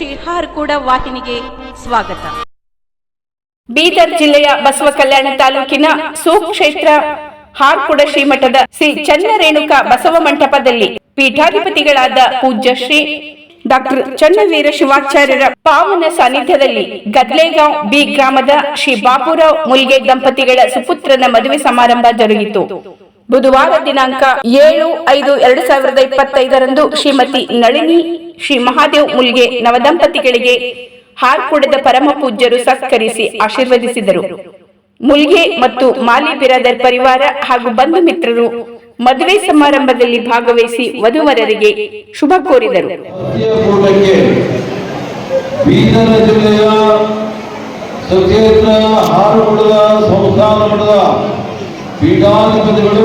ಶ್ರೀ ಹಾರ್ಕೂಡ ವಾಹಿನಿಗೆ ಸ್ವಾಗತ. ಬೀದರ್ ಜಿಲ್ಲೆಯ ಬಸವ ಕಲ್ಯಾಣ ತಾಲೂಕಿನ ಸುಕ್ಷೇತ್ರ ಹಾರ್ಕುಡ ಶ್ರೀಮಠದ ಶ್ರೀ ಚನ್ನರೇಣುಕ ಬಸವ ಮಂಟಪದಲ್ಲಿ ಪೀಠಾಧಿಪತಿಗಳಾದ ಪೂಜ್ಯ ಶ್ರೀ ಡಾಕ್ಟರ್ ಚನ್ನವೀರ ಶಿವಾಚಾರ್ಯರ ಪಾವನ ಸಾನ್ನಿಧ್ಯದಲ್ಲಿ ಗದ್ಲೇಗಾಂವ್ ಬಿ ಗ್ರಾಮದ ಶ್ರೀ ಬಾಪುರಾವ್ ಮುಲ್ಗೆ ದಂಪತಿಗಳ ಸುಪುತ್ರನ ಮದುವೆ ಸಮಾರಂಭ ಜರುಗಿತು. ಬುಧವಾರ ದಿನಾಂಕ ಏಳು ಐದು ಎರಡು ಸಾವಿರದ ಇಪ್ಪತ್ತೈದರಂದು ಶ್ರೀಮತಿ ನಳಿನಿ ಶ್ರೀ ಮಹಾದೇವ್ ಮುಲ್ಗೆ ನವದಂಪತಿಗಳಿಗೆ ಹಾರ್ಕುಡದ ಪರಮ ಪೂಜ್ಯರು ಸತ್ಕರಿಸಿ ಆಶೀರ್ವದಿಸಿದರು. ಮುಲ್ಗೆ ಮತ್ತು ಮಾಲಿ ಬಿರಾದರ್ ಪರಿವಾರ ಹಾಗೂ ಬಂಧು ಮಿತ್ರರು ಮದುವೆ ಸಮಾರಂಭದಲ್ಲಿ ಭಾಗವಹಿಸಿ ವಧುವರರಿಗೆ ಶುಭ ಕೋರಿದರು. ಸಂಸ್ಥಾನ ಪೀಠಾಧಿಪತಿಗಳು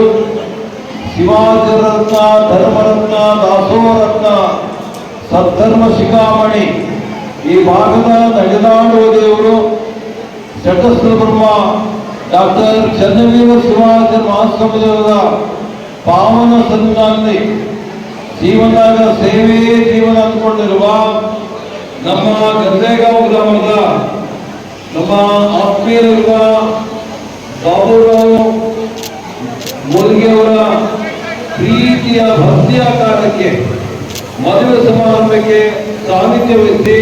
ಶಿವಾಚಾರ್ಯರತ್ನ ಧರ್ಮರತ್ನ, ದಾಸೋರತ್ನ, ಸದ್ಧರ್ಮ ಶಿಖಾಮಣಿ, ಈ ಭಾಗದ ನಡೆದಾಡುವ ದೇವರು ಜಗಸ್ರ ಬ್ರಹ್ಮ ಡಾಕ್ಟರ್ ಚನ್ನವೀರ ಶಿವಾಚಾರ್ಯ ಮಹಾಸ್ವಾಮಿಯವರ ಪಾವನ ಸನ್ನಿಧಾನದಲ್ಲಿ ಜೀವನದಾಗ ಸೇವೆಯೇ ಜೀವನ ಅಂದ್ಕೊಂಡಿರುವ ನಮ್ಮ ಗಂದೇಗಾಂವ್ ಗ್ರಾಮದ ನಮ್ಮ ಆತ್ಮೀಯರಿರುವ ಬಾಬುರಾವ್ ಮುಲ್ಗಿಯವರ ಪ್ರೀತಿಯ ಭಕ್ತಿಯ ಕಾರಣಕ್ಕೆ ಮದುವೆ ಸಮಾರಂಭಕ್ಕೆ ಸಾನ್ನಿಧ್ಯ ವಹಿಸಿ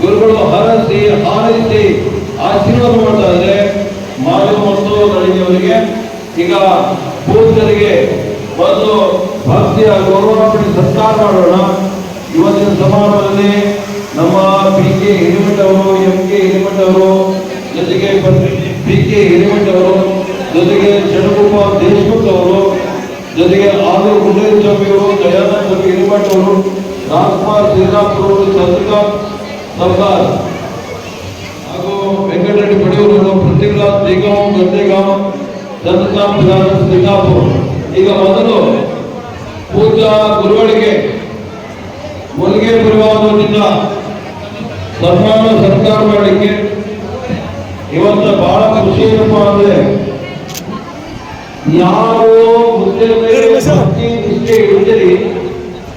ಗುರುಗಳು ಹರಸಿ, ಹಾರೈಸಿ ಆಶೀರ್ವಾದ ಮಾಡ್ತಾ ಇದ್ದಾರೆ. ಮಾಧವ ಮತ್ತು ನಳಿಗೆಯವರಿಗೆ ಈಗ ಪೂಜರಿಗೆ ಒಂದು ಭಕ್ತಿಯ ಗೌರವಾರ್ಪಣೆ ಸತ್ಕಾರ ಮಾಡೋಣ. ಇವತ್ತಿನ ಸಮಾರಂಭದಲ್ಲಿ ನಮ್ಮ ಪಿ ಕೆ ಹಿರಿಮಠ ಅವರು ಎಂ ಕೆ ಹಿರಿಮಠ ಅವರು ಜೊತೆಗೆ ಪಿ ಕೆ ಹಿರಿಮಠ ಅವರು ಜೊತೆಗೆ ಷಣಗೋಪಾಲ್ ದೇಶ್ಮುಖ್ ಅವರು, ಜೊತೆಗೆ ಆಲೂರು ಗುಂಡೇಶ ಸ್ವಾಮಿ ಅವರು ದಯಾನಂದ ಸ್ವಾಮಿ ಹಿರಿಮಠ ಅವರು ರಾಜ್ಕುಮಾರ್ ಅವರು ಚಂದ್ರಕಾಂತ್ ಹಾಗೂ ವೆಂಕಟರೆಡ್ಡಿ ಪಡೆಯೂರು ಪೃಥ್ವಿರಾಜ್ ದೇಗಾಂವ್ ಗದ್ದೆಗಾಂವ್ ಚಂದ್ರಕಾಂತ್ ಸಿಂಗಾಪುರ್ ಈಗ ಮೊದಲು ಪೂಜಾ ಗುರುಗಳಿಗೆ ಮುಲ್ಗೆ ಪರಿವಾರದಿಂದ ಸನ್ಮಾನ ಸತ್ಕಾರ ಮಾಡಲಿಕ್ಕೆ ಇವತ್ತ ಬಹಳ ಖುಷಿ ಏನಪ್ಪ ಅಂದ್ರೆ ಯಾರು ಭಕ್ತಿ ನಿಷ್ಠೆ ಇರ್ತೀರಿ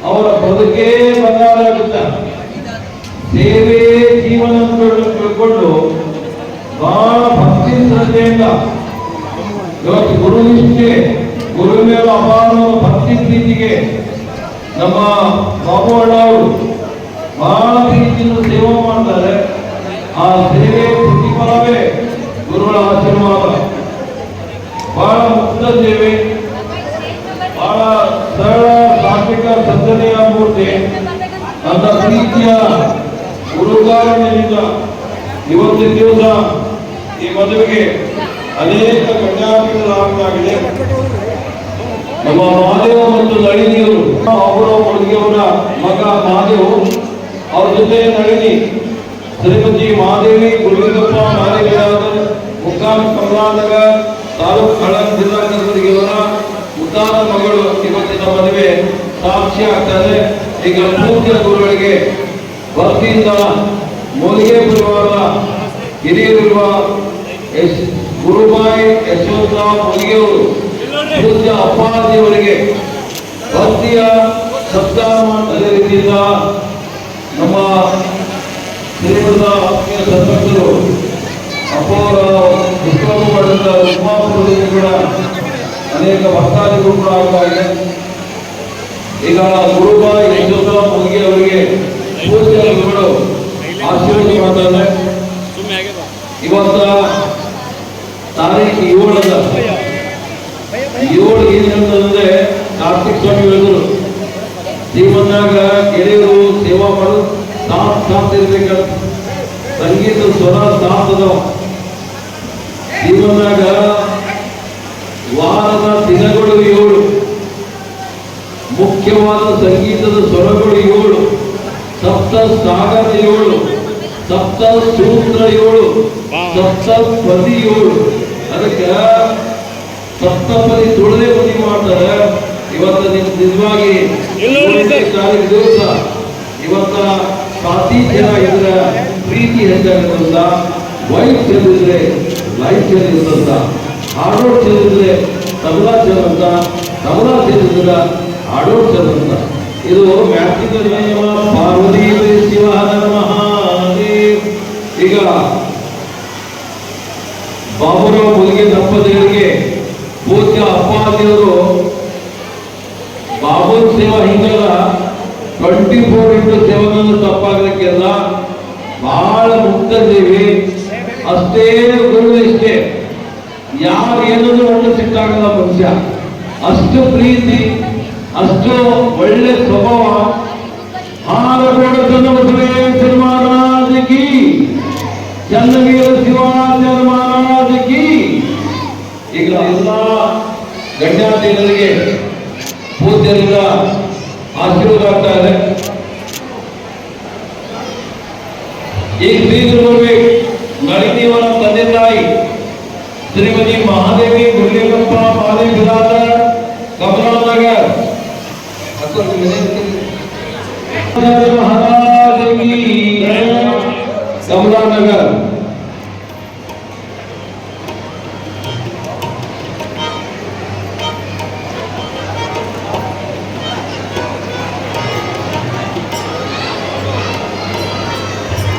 ಅವರ ಬದುಕೇ ಬಂಗಾರ ಆಗುತ್ತೆ ಸೇವೆ ಜೀವನ ಅಂತ ತಿಳ್ಕೊಂಡು ಬಹಳ ಭಕ್ತಿ ಶ್ರದ್ಧೆಯಿಂದ ಇವತ್ತು ಗುರು ನಿಷ್ಠೆ ಗುರು ಮೇಲೆ ಅಪಾರವಾದ ಭಕ್ತಿ ಪ್ರೀತಿಗೆ ನಮ್ಮ ಬಾಬು ಅಣ್ಣ ಅವರು ಬಹಳ ಪ್ರೀತಿಯಿಂದ ಸೇವೆ ಮಾಡ್ತಾರೆ. ಆ ಸೇವೆ ಪ್ರತಿಫಲವೇ ಗುರುಗಳ ಆಶೀರ್ವಾದ. ಬಹಳ ಮುಕ್ತ ಸೇವೆ ಬಹಳ ಸರಳ ಸಾತ್ವಿಕ ಸಜ್ಜನೆಯ ಮೂರ್ತಿ. ಅಂತ ಪ್ರೀತಿಯ ಗುರುಗಾರನಿಂದ ಇವತ್ತಿನ ದಿವಸ ಈ ಮದುವೆಗೆ ಅನೇಕ ಕನ್ಯಾಪಿಗಳಾಗಿದೆ ನಮ್ಮ ಮಹಾದೇವ ಮತ್ತು ನಳಿನಿಯರು ಅವರ ಹುಡುಗಿಯವರ ಮಗ ಮಹಾದೇವ್ ಅವ್ರ ಜೊತೆ ನಳಿನಿ ಶ್ರೀಮತಿ ಮಹಾದೇವಿ ಗುರುಲಿಂಗಪ್ಪ ಮಾದೇವಿಯಾದ ಮುಖಾನ್ ಕಮಲಾನಗ ತಾಲೂಕು ಕಳಂಗ ಜಿಲ್ಲಾ ಕನಸರಿಗೆ ಇವರ ಮುದ್ದಾದ ಮಗಳು ಇವತ್ತಿನ ಮದುವೆ ಸಾಕ್ಷಿ ಆಗ್ತಾರೆ ಈಗ ಪೂಜ್ಯ ಗುರುಗಳಿಗೆ ಭಕ್ತಿಯಿಂದ ಮೂಲಿಗೆ ಗುರುವಾರ ಹಿರಿಯರಿರುವ ಎಸ್ ಗುರುಬಾಯಿ ಯಶವಂತರಾವ್ ಮೂಲಿಗೆಯವರು ಪೂಜ್ಯ ಅಪ್ಪಾಜಿಯವರಿಗೆ ಭಕ್ತಿಯ ಅದೇ ರೀತಿಯಿಂದ ನಮ್ಮ ಶ್ರೀಮಂತ ಆತ್ಮೀಯ ಅಪ್ಪವರ ಪುಸ್ತಕ ಪಡೆದ ಉಮಾಪುರದಲ್ಲಿ ಕೂಡ, ಅನೇಕ ಭಕ್ತಾದಿಗಳು ಕೂಡ ಆಗ್ತಾ ಇದೆ ಈಗ ಗುರುಬಾಯಿ ಯಶವಂತರಾವ್ ಮುಗಿ ಅವರಿಗೆ ಪೂಜ್ಯ ಗುರುಗಳು ಆಶೀರ್ವಾದ ಮಾಡ್ತಾರೆ ಇವತ್ತ ತಾರೀಖು ಏಳದ ಏಳು ಏನಂತಂದ್ರೆ ಕಾರ್ತಿಕ್ ಸ್ವಾಮಿ ಹೇಳಿದ್ರು. ಜೀವನಾಗ ಗೆಳೆಯರು ಸೇವಾ ಮಾಡು ಸಾಥ್ ಸಾಥ್ ಸಂಗೀತ ಸ್ವರ ಸಾಥ್ ಅದಾವ ಜೀವನಾಗ ವಾರದ ದಿನಗಳು ಏಳು. ಮುಖ್ಯವಾದ ಸಂಗೀತದ ಸ್ವರಗಳು ಏಳು. ಸಪ್ತ ಸಾಗರ ಏಳು. ಸಪ್ತ ಸೂತ್ರ ಏಳು. ಸಪ್ತ ಪದಿ ಏಳು. ಅದಕ್ಕೆ ಸಪ್ತಪದಿ ತುಳದೆ ಪದಿ ಮಾಡ್ತಾರೆ. ಇವತ್ತು ನಿಮ್ ನಿಜವಾಗಿ ದಿವಸ. ಇವತ್ತ ಸಾತಿ ಜನ ಇದ್ರ ಪ್ರೀತಿ ಹೆಚ್ಚಾಗುತ್ತಂತ ವೈಫ್ ಚೆಲ್ಲಿದ್ರೆ ಸಾಹಿತ್ಯದಲ್ಲಿರುವಂಥ ಹಾಡೋ ಚೇತಂದ್ರೆ ತಬಲಾ ಚೇತಂತ ತಬಲಾ ಚೇತಂದ್ರ ಆಡೋಡ್ ಚೇತಂತ ಇದು ಮ್ಯಾತ್ರಿಕ ನಿಯಮ ಪಾರ್ವತಿ ಶಿವ ನಮಃ ಈಗ ಬಾಬುರಾವ್ ಮುಲಿಗೆ ದಂಪತಿಗಳಿಗೆ ಪೂಜ್ಯ ಅಪ್ಪಾಜಿಯವರು ಬಾಬು ಸೇವಾ ಹಿಂಗಲ್ಲ ಟ್ವೆಂಟಿ ಫೋರ್ ಇಂಟು ಸೆವೆನ್ ತಪ್ಪಾಗಲಿಕ್ಕೆಲ್ಲ ಬಹಳ ಮುಕ್ತ ದೇವಿ. ಅಷ್ಟೇ ಗುರುವಿನ ಇಷ್ಟೇ ಯಾರು ಏನನ್ನು ಒಟ್ಟು ಸಿಟ್ಟಾಗಲ್ಲ ಮನುಷ್ಯ ಅಷ್ಟು ಪ್ರೀತಿ ಅಷ್ಟು ಒಳ್ಳೆ ಸ್ವಭಾವ ಹಾರಬೇಡ ಬಸವೇಶ್ವರ ಮಹಾರಾಜಕಿ ಚನ್ನವೀರ ಶಿವಾಚಾರ್ಯ ಮಹಾರಾಜಕಿ ಈಗ ಎಲ್ಲ ಗಣ್ಯಾತಿಗಳಿಗೆ ಪೂಜ್ಯರಿಂದ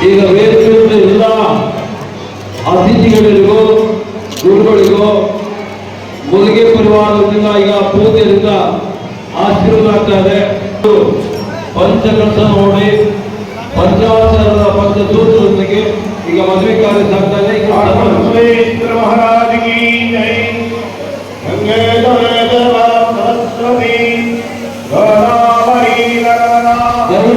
ಈಗ ವೇದಿಕೆಯಿಂದ ಎಲ್ಲ ಅತಿಥಿಗಳಿಗೂ ಗುರುಗಳಿಗೂ ಮುದುಗೆ ಪರಿವಾರದಿಂದ ಈಗ ಪೂಜೆಯಿಂದ ಆಶೀರ್ವಾದ ಆಗ್ತಾ ಇದೆ. ಪಂಚಕಸ ನೋಡಿ ಪಂಚಾಚಾರದ ಪಂಚಸೂತ್ರದೊಂದಿಗೆ ಈಗ ಮದುವೆ ಕಾರ್ಯ ಸಾಗ್ತಾ ಇದೆ. ಈಗ ಗಂಗೆ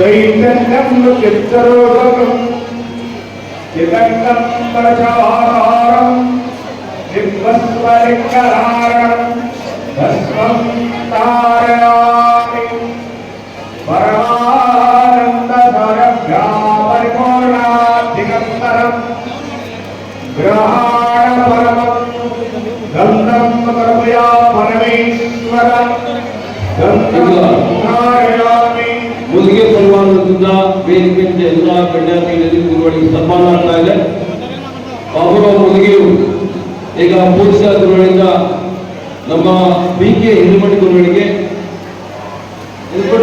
చైతన్యం చిత్తరూపకం చిదంగం ప్రచారం దివ్వస్వరికరారణం భస్మం తారయామి. పరమానందరభ్యాపరిపూర్ణాధికంతరం గ్రహాణపరమం గంధం కర్మయా పరమేశ్వర. గంధం ధారయామి. ಪರಿವಾರದಿಂದ ವೇದಿಕೆಯಿಂದ ಎಲ್ಲ ಗಣ್ಯಾತಿಗಳಿಗೆ ಗುರುಗಳಿಗೆ ಸನ್ಮಾನ ಆಗ್ತಾ ಇದೆ. ಅವರ ಮುದುಗೆಯು ಈಗ ಪೂಜ್ಯ ಗುರುಗಳಿಂದ ನಮ್ಮ ಬಿ ಕೆ ಹಿರಿಮಠ ಗುರುಗಳಿಗೆ ಹಿರಿಮಠ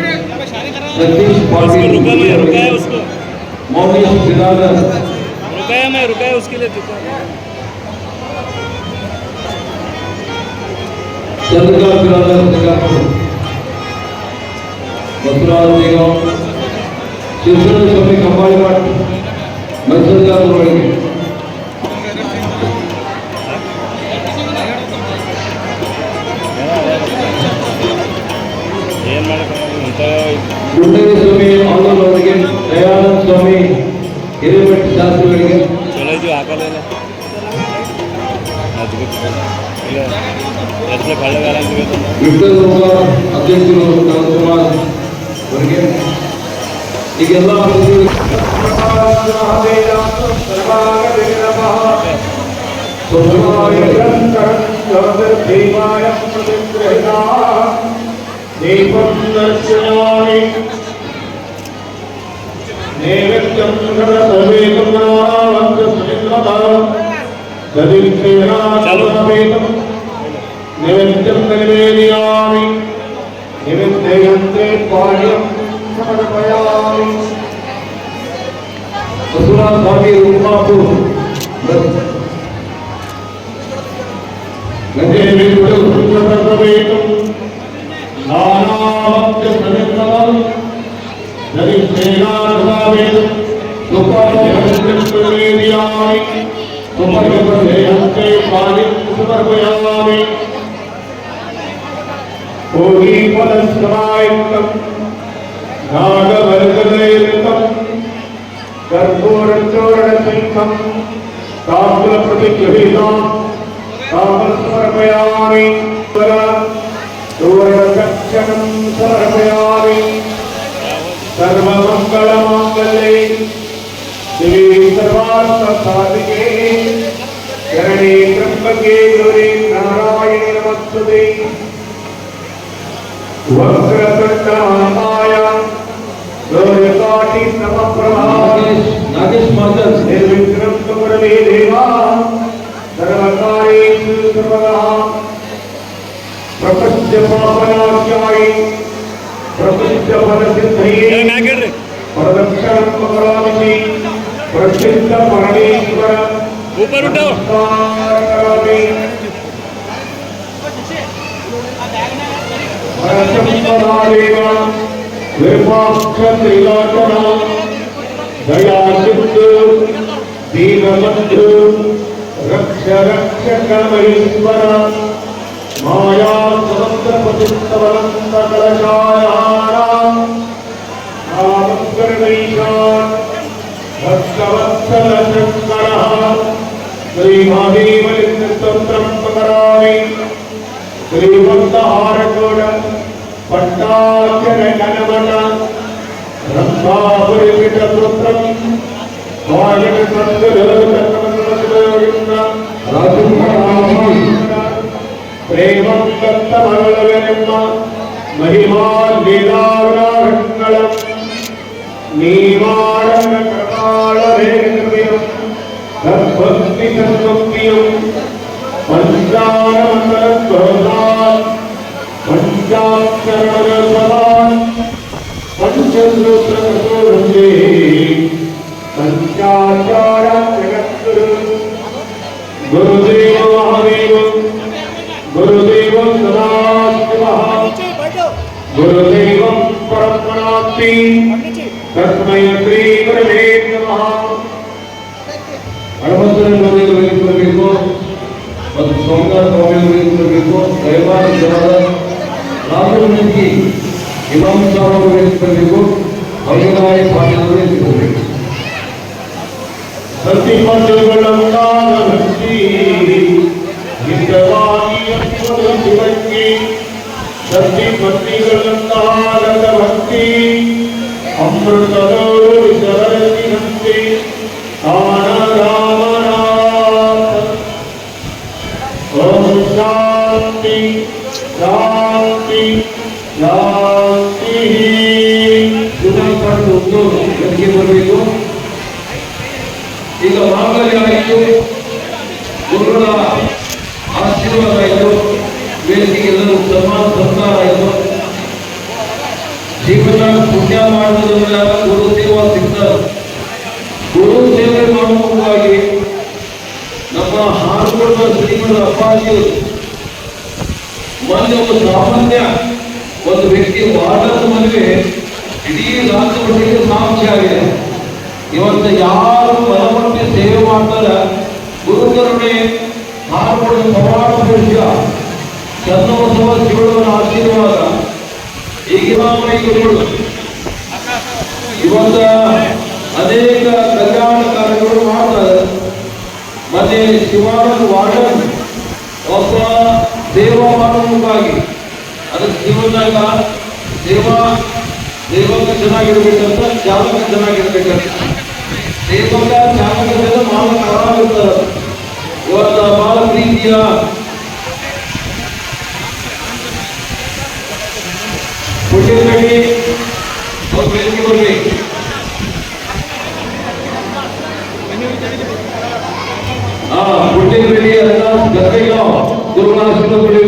سردیش پارٹی رکا ہے اس کو. مولی ہم فیدادر رکا ہے میں رکا ہے اس کے لیے چندگا فیدادر دیگا بسرار دیگا شرسل شمی کمبائی پارٹی مجھل جا تو رہی گئی گڈ دیا نامٹ شاستان దీపం దర్శయామి నైవేద్యం సర్వేకం నవావంతేనాపేతం నిమిత్తం నివేదయామి నిమిత్తయంతే పాడ్యం समर्पयामि ओहि फलस्तमायुक्तं नागवर्गदयुक्तं कर्पूरचोरणसिंहं ताम्रप्रतिगृहीतां ताम्रसमर्पयामि तोरणकक्षणं समर्पयामि వక్రతుండమాయ లోయకాటి సమప్రభా నాగేష్ మాస్టర్ నిర్విఘ్నం కుమరవే దేవా. సర్వకార్యేషు సర్వదా. ప్రపంచ పాపనాశాయ. ప్రపంచ ఫల సిద్ధయే ప్రదక్షిణం కరామి. పరసంపదారేణ విభాక్షత్రిలోచన దయాశుద్ధు దీనబంధు రక్ష రక్ష కమహేశ్వర మాయా సమస్తపతిస్తవనంత కలశాయారాం రామకరణైషాన్ భక్తవత్సల శంకర శ్రీ మహాదేవ నిత్యం പ്രേമം ദത്തമകളവനെന്ന മഹിമാന്വിതാകരണം നീവാടന കൃപാളവേന്ദ്രിയം തത്ഭക്തി സന്മുക്തിയും ಹನುಮಂತನ ವೇದಿಕೆ ಬರಬೇಕು ಮತ್ತು ಸೋಮನಾಥ ಸ್ವಾಮಿ ವೇದಿಕೆ ಬರಬೇಕು ದಯಮಾಡಿ ರಾಮನಿಗೆ ಇಮಾಮ್ ಸಾಹೇಬ್ ವೇದಿಕೆ ಬರಬೇಕು ಅಯ್ಯನಾಯ ಪಾಟೀಲ್ ವೇದಿಕೆ ಬರಬೇಕು ಶ್ರೀಮಂತ ಅಪ್ಪಾಜಿಯವರು ಮೊನ್ನೆ ಒಂದು ಸಾಮಾನ್ಯ ಒಂದು ವ್ಯಕ್ತಿ ವಾದದ ಮದುವೆ, ಇಡೀ ರಾಷ್ಟ್ರಪತಿಗೆ ಸಾಕ್ಷಿ ಆಗಿದೆ ಇವತ್ತು ಯಾರು ಮನಮಟ್ಟಿ ಸೇವೆ ಮಾಡ್ತಾರ, ಗುರುಕರುಣೆ ಹಾರ್ಕೊಂಡ ಪವಾಡ ಪುರುಷ ಚನ್ನಬಸವ ಶಿವನ ಆಶೀರ್ವಾದ. ಈಗಿನ ಇವತ್ತ ಅನೇಕ ಕಲ್ಯಾಣ ಕಾರ್ಯಗಳು ಮಾಡ್ತಾರೆ. ಮತ್ತೆ ಶಿವಾನಂದ ವಾರ್ಡನ್ ಒಬ್ಬ ಸೇವಾ ಮಾಡುವುದಾಗಿ ಅದರ ಜೀವನದಾಗ ಸೇವಾ ಸೇವಕ ಚೆನ್ನಾಗಿರ್ಬೇಕಂತ ಚಾಲಕ ಚೆನ್ನಾಗಿರ್ಬೇಕಂತ ಸೇವಕ ಚಾಲಕ ಜನ ಮಾಲಕ ಆರಾಮಿರ್ತಾರೆ ಇವತ್ತ ಬಹಳ ಪ್ರೀತಿಯ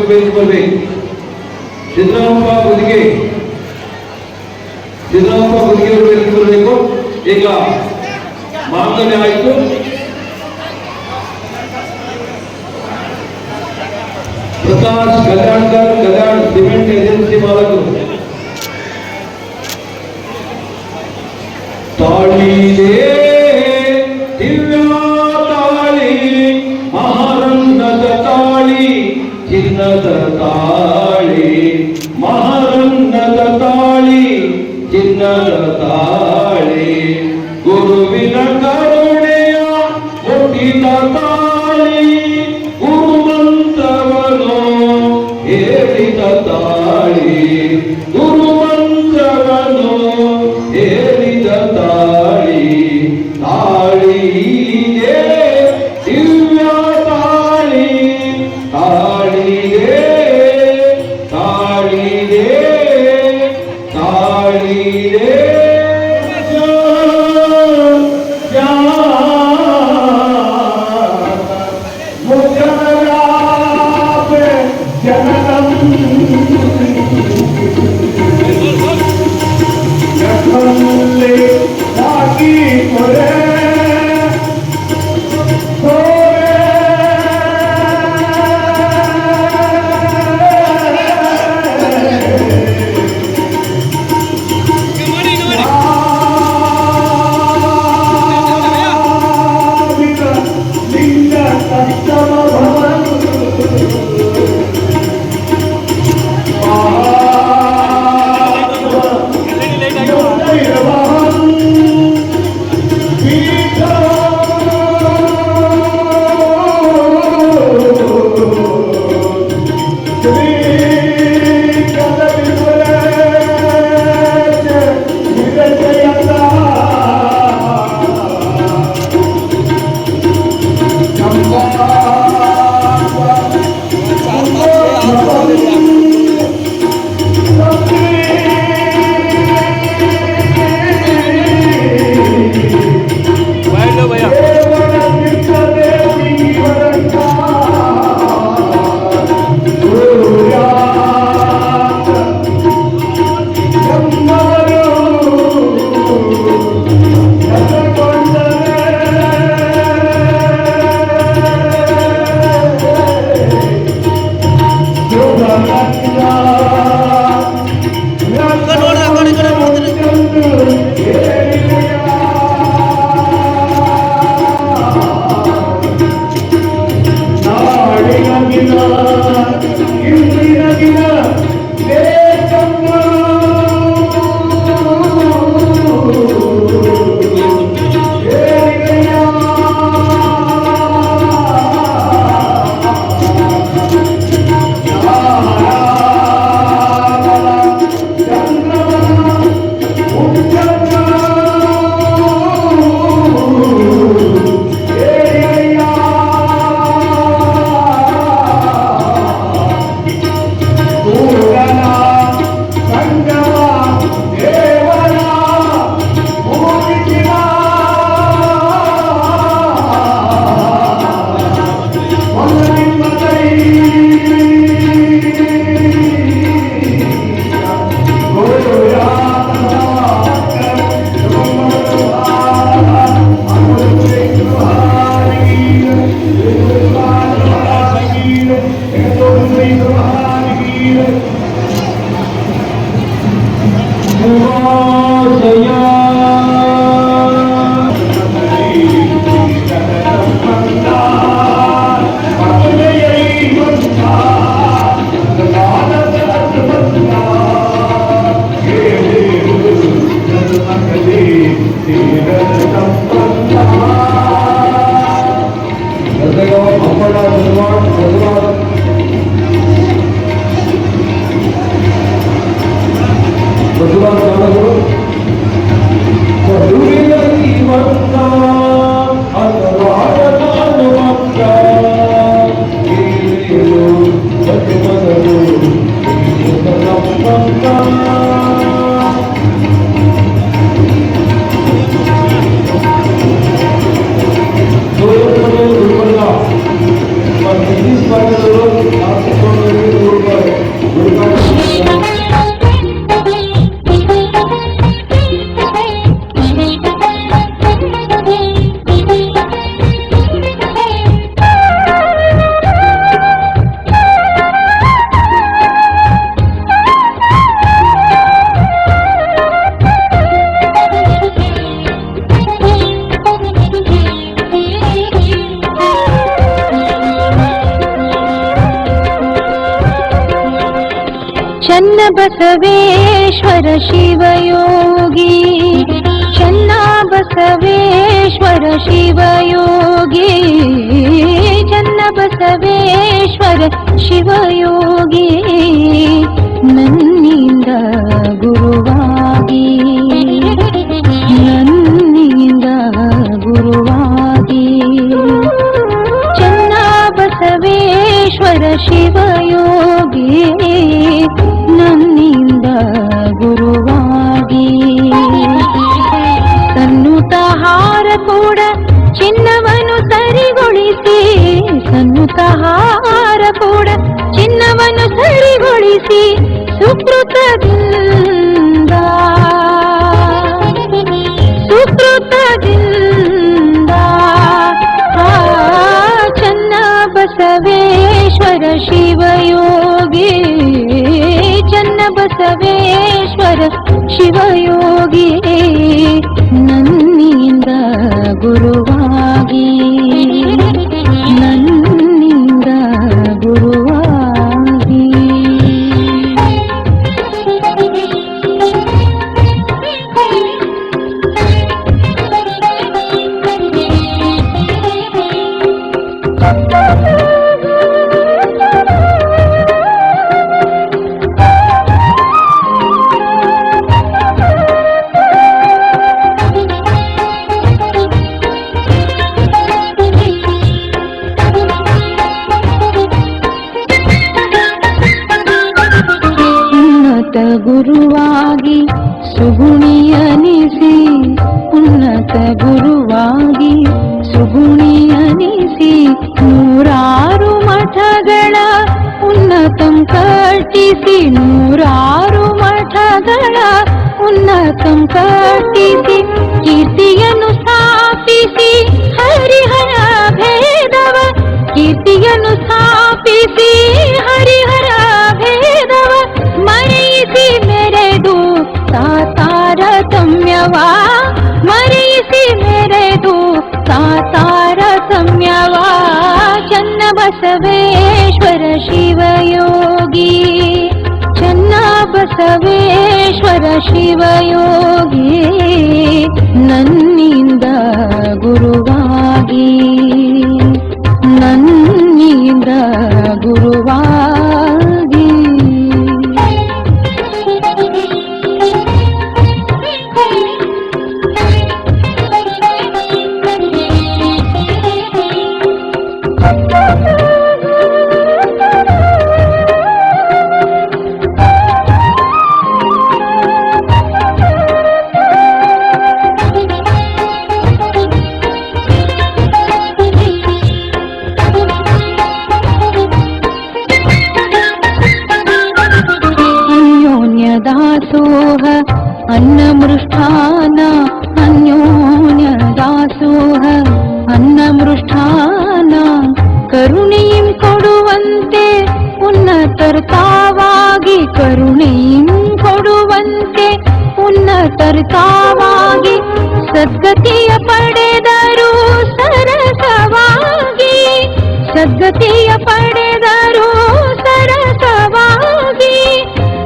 ಗುರುನಾಶನ ವೇದಿಕೆ ಬರ್ಬೇಕು ಸಿದ್ದರಾಮಪ್ಪ ಗುದಿಗೆ ಸಿದ್ದರಾಮಪ್ಪ ಗುದಿಗೆ ಅವರು ವೇದಿಕೆ ಬರಬೇಕು ಈಗ ಮಾಂಗಲ್ಯ ಆಯಿತು ಚನ್ನಬಸವೇಶ್ವರ ಚೆನ್ನ ಚನ್ನಬಸವೇಶ್ವರ ಶಿವಯೋಗಿ ಚನ್ನಬಸವೇಶ್ವರ ಶಿವಯೋಗಿ ನನ್ನಿಂದ ಗುರುವಾಗಿ ನನ್ನಿಂದ ಗುರುವಾಗಿ ಚನ್ನಬಸವೇಶ್ವರ ಶಿವಯೋಗಿ ಸರಿಗೊಳಿಸಿ ಸುಕೃತದಿಂದ. ಸುಕೃತದಿಂದ. ಚನ್ನ ಬಸವೇಶ್ವರ ಶಿವಯೋಗಿ. ಚನ್ನ ಬಸವೇಶ್ವರ ಶಿವಯೋಗಿ. ಸುಗುಣಿಯನಿಸಿ ಉನ್ನತ ಗುರುವಾಗಿ ಸುಗುಣಿಯನಿಸಿ ನೂರಾರು ಮಠಗಳ ಉನ್ನತಂ ಕಟ್ಟಿಸಿ ನೂರಾರು ಮಠಗಳ ಉನ್ನತಂ ಕಟ್ಟಿಸಿ ಕೀರ್ತಿಯನ್ನು ಸ್ಥಾಪಿಸಿ ಹರಿಹರ ಭೇದವ ಕೀರ್ತಿಯನ್ನು ಸ್ಥಾಪಿಸಿ ಹರಿಹರ ಭೇದವ ಮರೆಯಿಸಿ सम्यवा? मरीसि मेरे सारसम्य सम्यवा? चन्न बसवेश्वर शिवयोगी। चन्न बसवेश्वर शिवयोगी। ಸದ್ಗತಿಯ ಪಡೆದರು ಸರಸವಾಗಿ. ಸದ್ಗತಿಯ ಪಡೆದರು ಸರಸವಾಗಿ.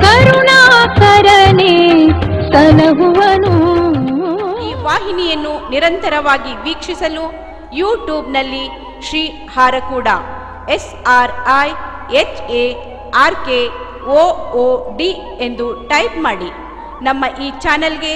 ಕರುಣಾಕರನೆ ಸಲಹುವನು. ಈ ವಾಹಿನಿಯನ್ನು ನಿರಂತರವಾಗಿ ವೀಕ್ಷಿಸಲು ಯೂಟ್ಯೂಬ್ನಲ್ಲಿ Shri Harakuda, S R I H A R K O D ಎಂದು ಟೈಪ್ ಮಾಡಿ. ನಮ್ಮ ಈ ಚಾನೆಲ್ಗೆ